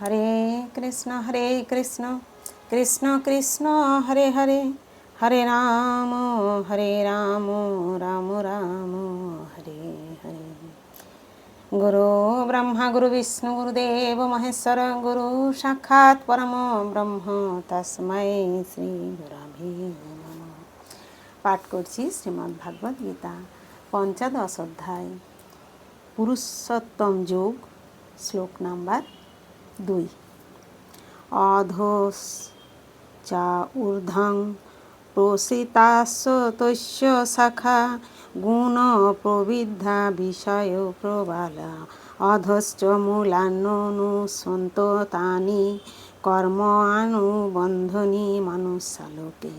হরে কৃষ্ণ হরে কৃষ্ণ কৃষ্ণ কৃষ্ণ, হরে হরে হরে রাম হরে রাম রাম রাম, হরে হরে। গুরু ব্রহ্মা, গুরু বিষ্ণু গুরুদেব মহেশ্বর, গুরু সাক্ষাৎ পরম ব্রহ্ম, তস্মৈ শ্রী গুরাভি পাঠ করছি শ্রীমদ্ গীতা, পঞ্চদশ অধ্যায়, পুরুষোত্তম যোগ, শ্লোক নাম্বার দুই। অধোস চা ঊর্ধ্বং প্রসিতাস্য তস্য শাখা গুণ প্রবিদ্ধা বিষয় প্রবালা। অধশ্চ মূলান্ননুসন্ত তানি কর্ম আনুবন্ধনী মানুষালোকে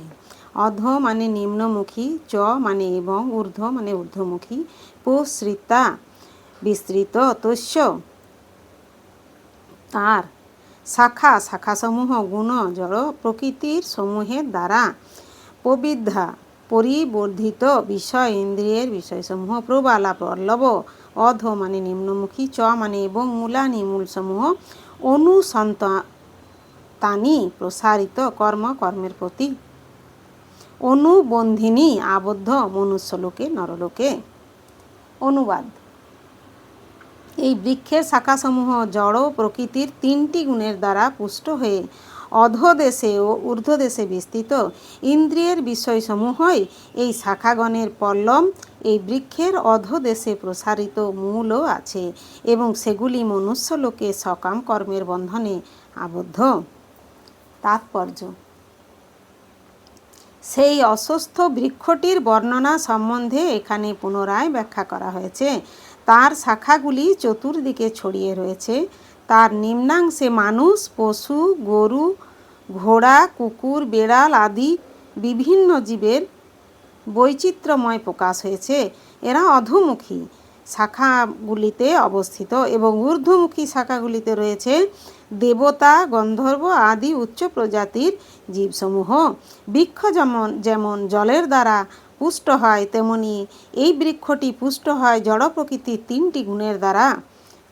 অধ মানে নিম্নমুখী, চ মানে এবং ঊর্ধ্ব মানে ঊর্ধ্বমুখী। প্রসৃতা বিস্তৃত তস্য তার। শাখা, শাখাসমূহ গুণ জড় প্রকৃতির সমূহের দ্বারা প্রবিদ্ধা পরিবর্ধিত বিষয়, ইন্দ্রিয়ের বিষয়সমূহ, প্রবালা পল্লব অধ মানে নিম্নমুখী, চ মানে এবং মূলানি মূলসমূহ অনুসন্তানি, প্রসারিত কর্ম, কর্মের প্রতি অনুবন্ধিনী, আবদ্ধ, মনুষ্যলোকে, নরলোকে। অনুবাদ। এই বৃক্ষের শাখাসমূহ জড় প্রকৃতির তিনটি গুণের দ্বারা পুষ্ট হয়ে অধদেশে ও ঊর্ধ্বদেশে বিস্তৃত। ইন্দ্রিয়ের বিষয়সমূহই এই শাখাগণের পল্লম, এই বৃক্ষের অধদেশে প্রসারিত মূলও আছে এবং সেগুলি মনুষ্যলোকে সকাম কর্মের বন্ধনে আবদ্ধ। তাৎপর্য। সেই অসুস্থ বৃক্ষটির বর্ণনা সম্বন্ধে এখানে পুনরায় ব্যাখ্যা করা হয়েছে। তার শাখাগুলি চতুর্দিকে ছড়িয়ে রয়েছে। তার নিম্নাংশে মানুষ, পশু, গরু, ঘোড়া, কুকুর, বেড়াল আদি বিভিন্ন জীবের বৈচিত্র্যময় প্রকাশ হয়েছে। এরা অধোমুখী শাখাগুলিতে অবস্থিত এবং ঊর্ধ্বমুখী শাখাগুলিতে রয়েছে দেবতা, গন্ধর্ব আদি উচ্চ প্রজাতির জীবসমূহ। বৃক্ষ যেমন যেমন জলের দ্বারা পুষ্ট হয় তেমনি এই বৃক্ষটি পুষ্ট হয় জড় প্রকৃতির তিনটি গুণের দ্বারা।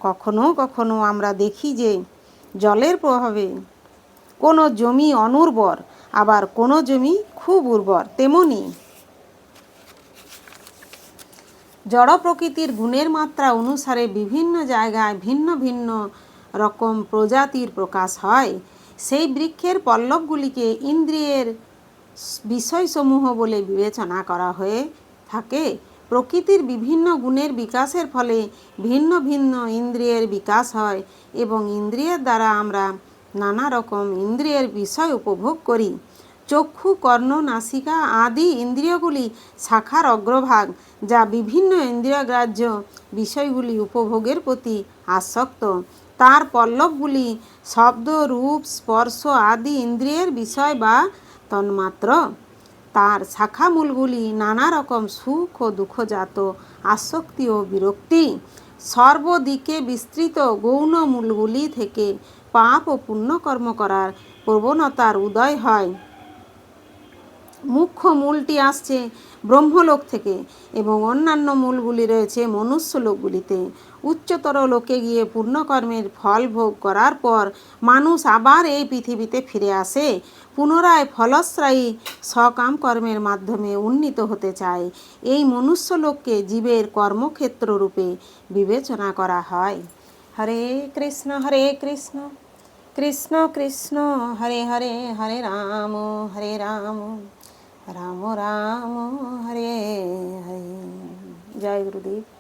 কখনো কখনো আমরা দেখি যে জলের প্রভাবে কোনো জমি অনুর্বর, আবার কোনো জমি খুব উর্বর, তেমনি জড় প্রকৃতির গুণের মাত্রা অনুসারে বিভিন্ন জায়গায় ভিন্ন ভিন্ন রকম প্রজাতির প্রকাশ হয়। সেই বৃক্ষের পল্লবগুলিকে ইন্দ্রিয়ের বিষয়সমূহ বলে বিবেচনা করা হয়ে থাকে। প্রকৃতির বিভিন্ন গুণের বিকাশের ফলে ভিন্ন ভিন্ন ইন্দ্রিয়ের বিকাশ হয় এবং ইন্দ্রিয়ের দ্বারা আমরা নানা রকম ইন্দ্রিয়ের বিষয় উপভোগ করি। চক্ষু, কর্ণ, নাসিকা আদি ইন্দ্রিয়গুলি শাখার অগ্রভাগ যা বিভিন্ন ইন্দ্রিয়গ্রাহ্য বিষয়গুলি উপভোগের প্রতি আসক্ত। তার পল্লবগুলি শব্দ, রূপ, স্পর্শ আদি ইন্দ্রিয়ের বিষয় বা তন্মাত্র। তার শাখামূলগুলি নানা রকম সুখ ও দুঃখজাত আসক্তি ও বিরক্তি। সর্বদিকে বিস্তৃত গৌণ মূলগুলি থেকে পাপ ও পুণ্যকর্ম করার প্রবণতার উদয় হয়। মুখ্য মূলটি আসছে ব্রহ্মলোক থেকে এবং অন্যান্য মূলগুলি রয়েছে মনুষ্য লোকগুলিতে উচ্চতর লোকে গিয়ে পূর্ণকর্মের ফল ভোগ করার পর মানুষ আবার এই পৃথিবীতে ফিরে আসে। পুনরায় ফলশ্রায়ী সকাম কর্মের মাধ্যমে উন্নীত হতে চায়। এই মনুষ্য লোককে জীবের কর্মক্ষেত্র রূপে বিবেচনা করা হয়। হরে কৃষ্ণ হরে কৃষ্ণ কৃষ্ণ কৃষ্ণ, হরে হরে হরে রাম হরে রাম। রাম রাম হরে হরে জয় গুরুদেব